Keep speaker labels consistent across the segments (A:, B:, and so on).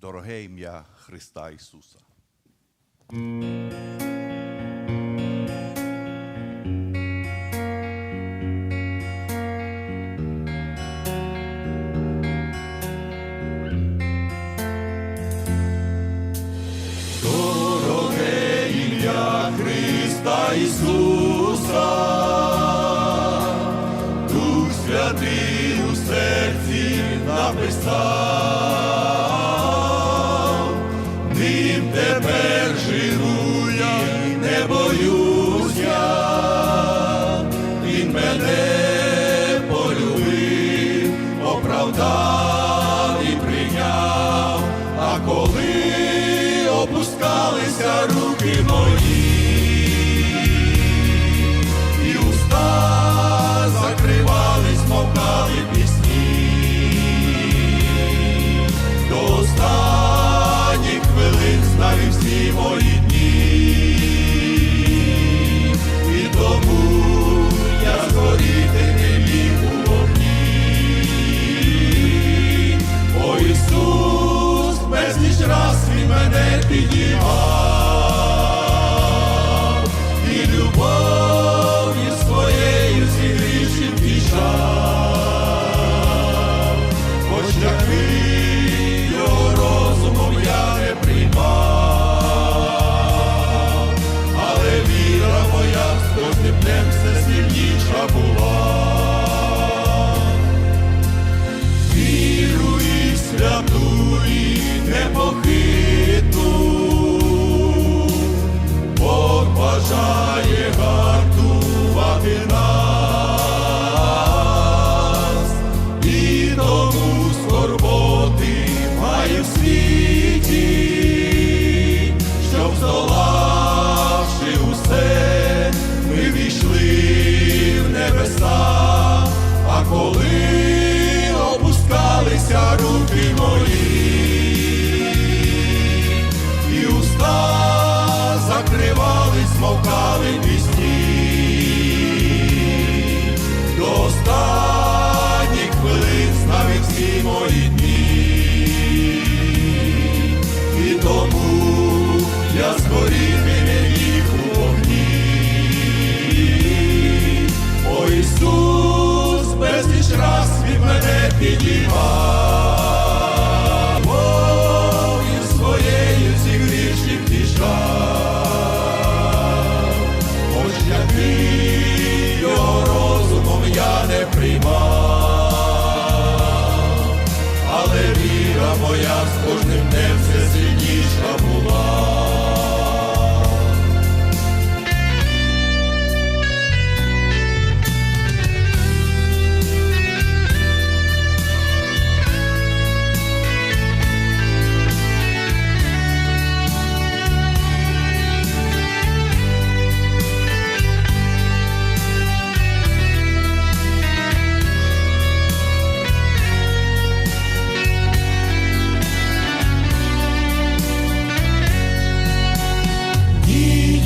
A: дороге ім'я Христа Ісуса. Христа Ісуса. Колися руки.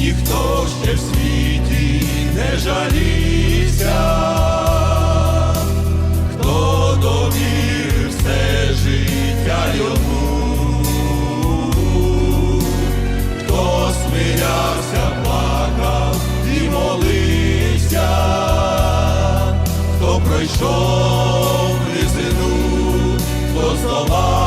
A: ніхто ще в світі не жалівся, хто довірив все життя йому, хто смирявся, плакав і молився, хто пройшов різину, хто здавав.